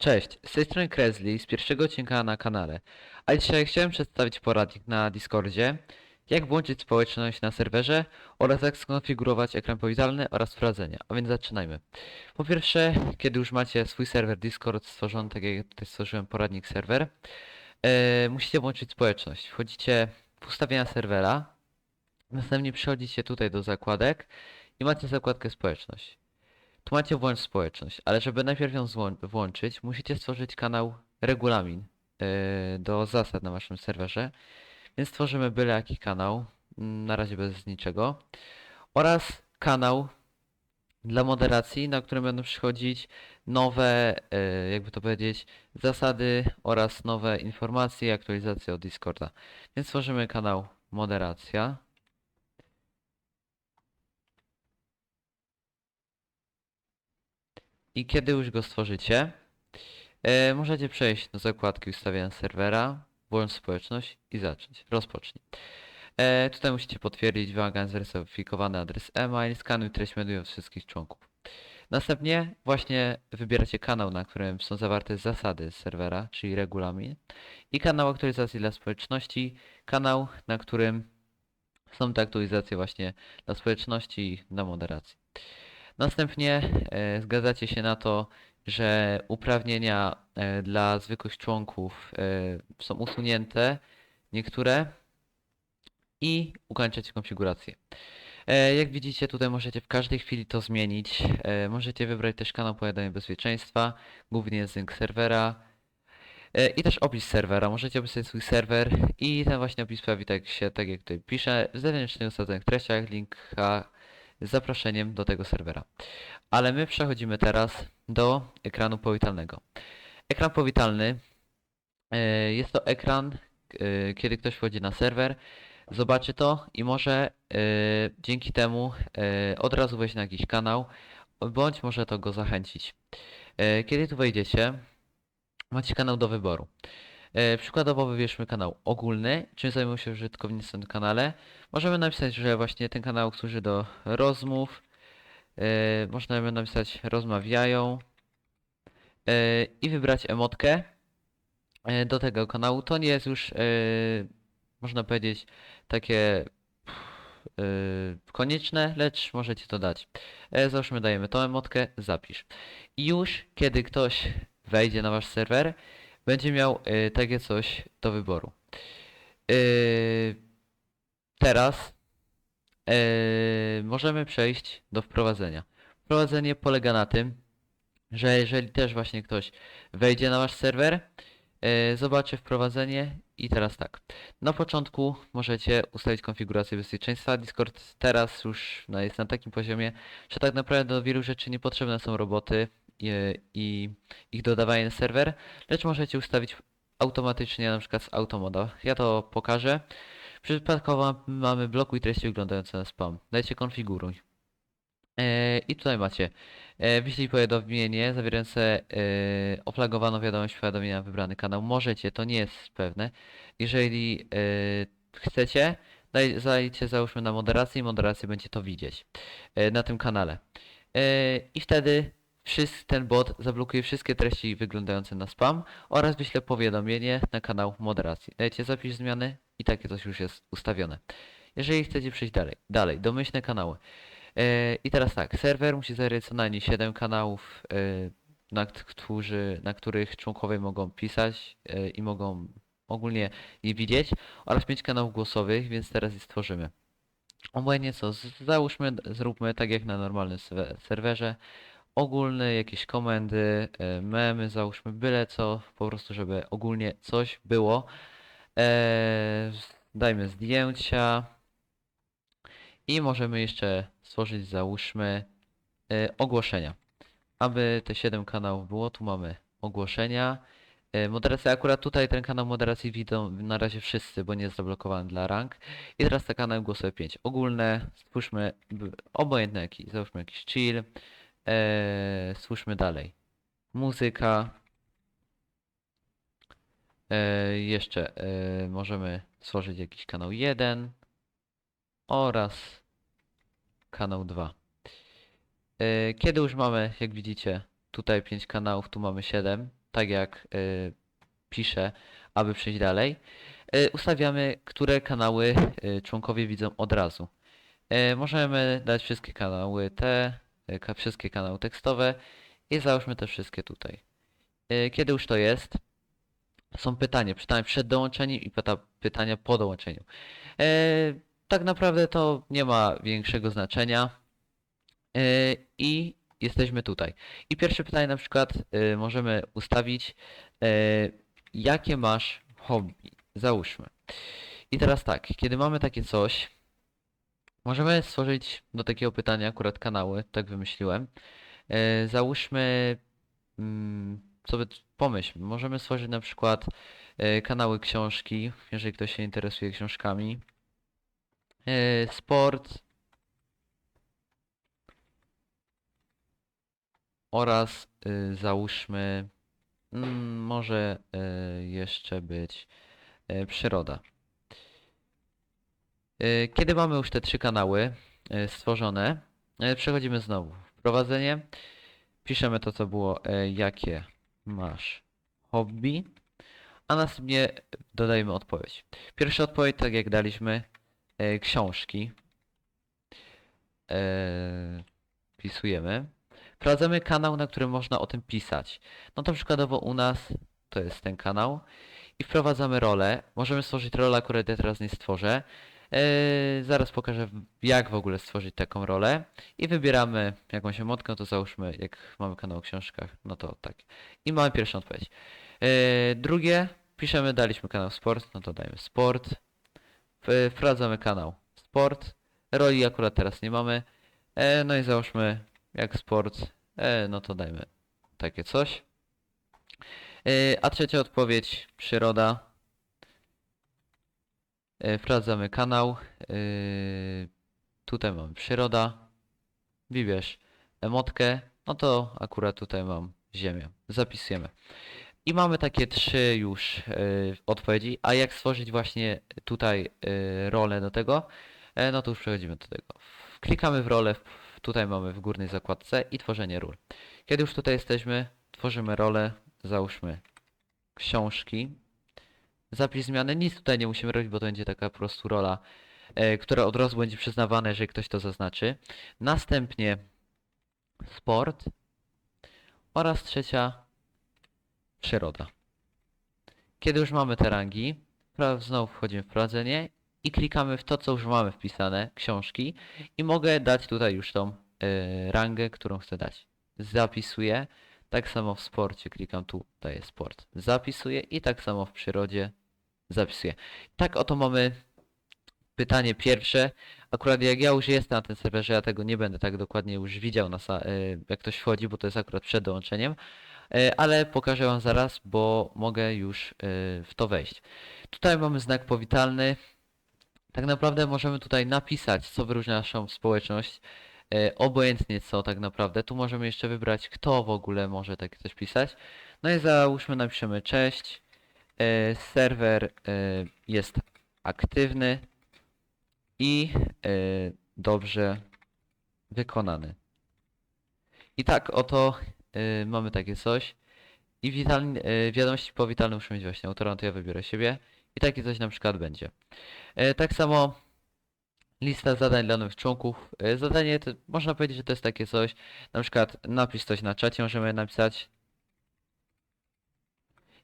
Cześć, z tej strony Kresli z pierwszego odcinka na kanale. A dzisiaj chciałem przedstawić poradnik na Discordzie, jak włączyć społeczność na serwerze oraz jak skonfigurować ekran powitalny oraz sprawdzenia. A więc zaczynajmy. Po pierwsze, kiedy już macie swój serwer Discord stworzony, tak jak ja tutaj stworzyłem poradnik serwer, e, musicie włączyć społeczność. Wchodzicie w ustawienia serwera, następnie przechodzicie tutaj do zakładek i macie zakładkę społeczność. Tu macie włącz społeczność, ale żeby najpierw ją włączyć, musicie stworzyć kanał regulamin yy, do zasad na waszym serwerze. Więc stworzymy byle jaki kanał, mm, na razie bez niczego. Oraz kanał dla moderacji, na którym będą przychodzić nowe, yy, jakby to powiedzieć, zasady oraz nowe informacje i aktualizacje od Discorda. Więc stworzymy kanał moderacja. I kiedy już go stworzycie, e, możecie przejść do zakładki ustawienia serwera, włącz społeczność i zacząć. Rozpocznij. E, tutaj musicie potwierdzić wymagany zweryfikowany adres e-mail, skanuj treść mediów wszystkich członków. Następnie właśnie wybieracie kanał, na którym są zawarte zasady serwera, czyli regulamin i kanał aktualizacji dla społeczności, kanał, na którym są te aktualizacje właśnie dla społeczności i dla moderacji. Następnie e, zgadzacie się na to, że uprawnienia e, dla zwykłych członków e, są usunięte, niektóre, i ukończycie konfigurację. Jak widzicie, tutaj możecie w każdej chwili to zmienić. Możecie wybrać też kanał powiadamia bezpieczeństwa, głównie sync serwera i też opis serwera. Możecie opisać swój serwer i ten właśnie opis pojawi tak się, tak jak tutaj piszę, w zewnętrznych usadzonych treściach, linka z zaproszeniem do tego serwera. Ale my przechodzimy teraz do ekranu powitalnego. Ekran powitalny e, jest to ekran, e, kiedy ktoś wchodzi na serwer, zobaczy to i może e, dzięki temu od razu wejść na jakiś kanał, bądź może to go zachęcić. Kiedy tu wejdziecie, macie kanał do wyboru. E, Przykładowo wybierzmy kanał ogólny, czym zajmują się użytkownicy na tym kanale. Możemy napisać, że właśnie ten kanał służy do rozmów. E, Można by napisać rozmawiają e, i wybrać emotkę e, do tego kanału. To nie jest już, e, można powiedzieć, takie e, konieczne, lecz możecie to dać. E, Załóżmy dajemy tą emotkę, zapisz. I już kiedy ktoś wejdzie na wasz serwer, będzie miał e, takie coś do wyboru. E, Teraz e, możemy przejść do wprowadzenia. Wprowadzenie polega na tym, że jeżeli też właśnie ktoś wejdzie na wasz serwer, e, zobaczy wprowadzenie i teraz tak. Na początku możecie ustawić konfigurację bezpieczeństwa. Discord teraz już no, jest na takim poziomie, że tak naprawdę do wielu rzeczy niepotrzebne są roboty i, i ich dodawanie na serwer, lecz możecie ustawić automatycznie na przykład z automoda. Ja to pokażę. Przypadkowo mamy blokuj treści wyglądające na spam. Dajcie konfiguruj. E, I tutaj macie wyślij powiadomienie zawierające e, oflagowaną wiadomość powiadomienia na wybrany kanał. Możecie, to nie jest pewne. Jeżeli e, chcecie, daj, dajcie załóżmy na moderację i moderacja będzie to widzieć na tym kanale. I wtedy wszyscy, ten bot zablokuje wszystkie treści wyglądające na spam oraz wyśle powiadomienie na kanał moderacji. Dajcie zapisz zmiany i takie coś już jest ustawione. Jeżeli chcecie przejść dalej, dalej, domyślne kanały. E, I teraz tak, serwer musi zawierać co najmniej 7 kanałów, e, na, którzy, na których członkowie mogą pisać e, i mogą ogólnie je widzieć, oraz 5 kanałów głosowych, więc teraz je stworzymy. Obojętnie co, załóżmy, zróbmy tak jak na normalnym serwerze, ogólne jakieś komendy, e, memy, załóżmy byle co, po prostu żeby ogólnie coś było. E, dajmy zdjęcia i możemy jeszcze stworzyć, załóżmy, e, ogłoszenia. Aby te 7 kanałów było, tu mamy ogłoszenia. Moderacja, akurat tutaj ten kanał moderacji widzą na razie wszyscy, bo nie jest zablokowany dla rank. I teraz te kanały głosowe 5. Ogólne, stwórzmy b- obojętny jaki, załóżmy jakiś chill. Eee, dalej. Muzyka. Eee, jeszcze eee, możemy stworzyć jakiś kanał 1 oraz kanał 2. Eee, kiedy już mamy, jak widzicie, tutaj 5 kanałów, tu mamy 7, tak jak y, piszę, aby przejść dalej. Ustawiamy, które kanały y, członkowie widzą od razu. Możemy dać wszystkie kanały te, wszystkie kanały tekstowe i załóżmy te wszystkie tutaj. Y, Kiedy już to jest, są pytania, pytania przed dołączeniem i pyta, pytania po dołączeniu. E, tak naprawdę to nie ma większego znaczenia. E, I jesteśmy tutaj. I pierwsze pytanie na przykład e, możemy ustawić, e, jakie masz hobby. Załóżmy. I teraz tak, kiedy mamy takie coś, możemy stworzyć do takiego pytania akurat kanały, tak wymyśliłem. E, załóżmy, mm, sobie pomyśl, możemy stworzyć na przykład e, kanały książki, jeżeli ktoś się interesuje książkami. E, sport oraz y, załóżmy mm, może y, jeszcze być y, przyroda. Y, Kiedy mamy już te trzy kanały y, stworzone, y, przechodzimy znowu. Wprowadzenie. Piszemy to, co było, jakie masz hobby, a następnie dodajemy odpowiedź. Pierwsza odpowiedź, tak jak daliśmy, książki. E, Wpisujemy. Wprowadzamy kanał, na którym można o tym pisać. No to przykładowo u nas to jest ten kanał. I wprowadzamy rolę. Możemy stworzyć rolę, akurat ja teraz nie stworzę. Eee, zaraz pokażę jak w ogóle stworzyć taką rolę. I wybieramy jakąś emotkę, to załóżmy jak mamy kanał o książkach, no to tak. I mamy pierwszą odpowiedź. Eee, drugie, piszemy, daliśmy kanał sport, no to dajmy sport. W- Wprowadzamy kanał sport. Roli akurat teraz nie mamy. No i załóżmy jak sport, no to dajmy takie coś. A trzecia odpowiedź, przyroda. E, wprowadzamy kanał. E, tutaj mamy przyroda. Wybierz emotkę. No to akurat tutaj mam ziemię. Zapisujemy. I mamy takie trzy już e, odpowiedzi. A jak stworzyć właśnie tutaj rolę do tego? No to już przechodzimy do tego. Klikamy w rolę, tutaj mamy w górnej zakładce i tworzenie ról. Kiedy już tutaj jesteśmy, tworzymy rolę, załóżmy książki. Zapis zmiany, nic tutaj nie musimy robić, bo to będzie taka po prostu rola, e, która od razu będzie przyznawana, jeżeli ktoś to zaznaczy. Następnie sport oraz trzecia przyroda. Kiedy już mamy te rangi, znowu wchodzimy w wprowadzenie i klikamy w to, co już mamy wpisane, książki i mogę dać tutaj już tą y, rangę, którą chcę dać. Zapisuję, tak samo w sporcie klikam tu, daję sport. Zapisuję i tak samo w przyrodzie zapisuję. Tak oto mamy pytanie pierwsze. Akurat jak ja już jestem na tym serwerze, ja tego nie będę tak dokładnie już widział, na y, jak ktoś wchodzi, bo to jest akurat przed dołączeniem. Y, Ale pokażę wam zaraz, bo mogę już y, w to wejść. Tutaj mamy znak powitalny. Tak naprawdę możemy tutaj napisać, co wyróżnia naszą społeczność. Obojętnie co tak naprawdę. Tu możemy jeszcze wybrać, kto w ogóle może takie coś pisać. No i załóżmy, napiszemy cześć. E, serwer e, jest aktywny i e, dobrze wykonany. I tak oto mamy takie coś. I witalni, e, wiadomości powitalne muszą mieć właśnie autora, no to ja wybiorę siebie. I takie coś na przykład będzie. Tak samo lista zadań dla nowych członków. Zadanie to można powiedzieć, że to jest takie coś. Na przykład napisz coś na czacie, możemy napisać.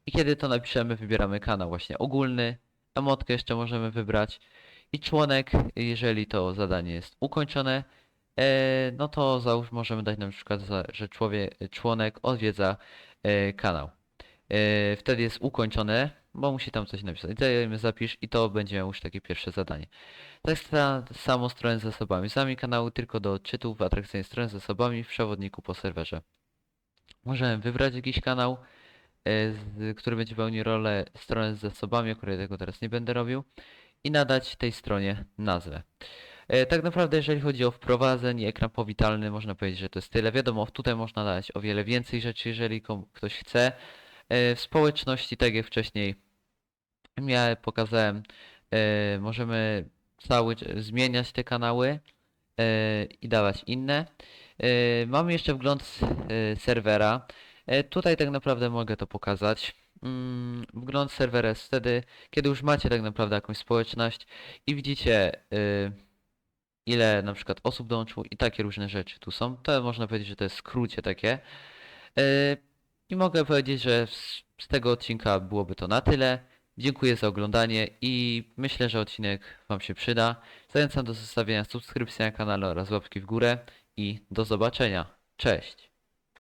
I kiedy to napiszemy, wybieramy kanał właśnie ogólny. Emotkę jeszcze możemy wybrać. I członek, jeżeli to zadanie jest ukończone, e, no to załóż możemy dać na przykład, że człowiek, członek odwiedza e, kanał. E, wtedy jest ukończone, bo musi tam coś napisać. Dajemy zapisz i to będzie już takie pierwsze zadanie. To jest ta samo stronę z zasobami. Sami kanału tylko do odczytów, atrakcyjnej strony z zasobami w przewodniku po serwerze. Możemy wybrać jakiś kanał, z, który będzie pełnił rolę strony z zasobami, akurat tego teraz nie będę robił, i nadać tej stronie nazwę. E, tak naprawdę jeżeli chodzi o wprowadzenie, ekran powitalny, można powiedzieć, że to jest tyle. Wiadomo, tutaj można dać o wiele więcej rzeczy, jeżeli ktoś chce. E, w społeczności, tak jak wcześniej ja pokazałem, e, możemy cały zmieniać te kanały e, i dawać inne. E, mamy jeszcze wgląd e, serwera. E, tutaj tak naprawdę mogę to pokazać. Mm, wgląd serwera jest wtedy, kiedy już macie tak naprawdę jakąś społeczność i widzicie y, ile na przykład osób dołączyło i takie różne rzeczy tu są. To można powiedzieć, że to jest skrócie takie. Y, I mogę powiedzieć, że z tego odcinka byłoby to na tyle. Dziękuję za oglądanie i myślę, że odcinek Wam się przyda. Zachęcam do zostawienia subskrypcji na kanale oraz łapki w górę i do zobaczenia. Cześć!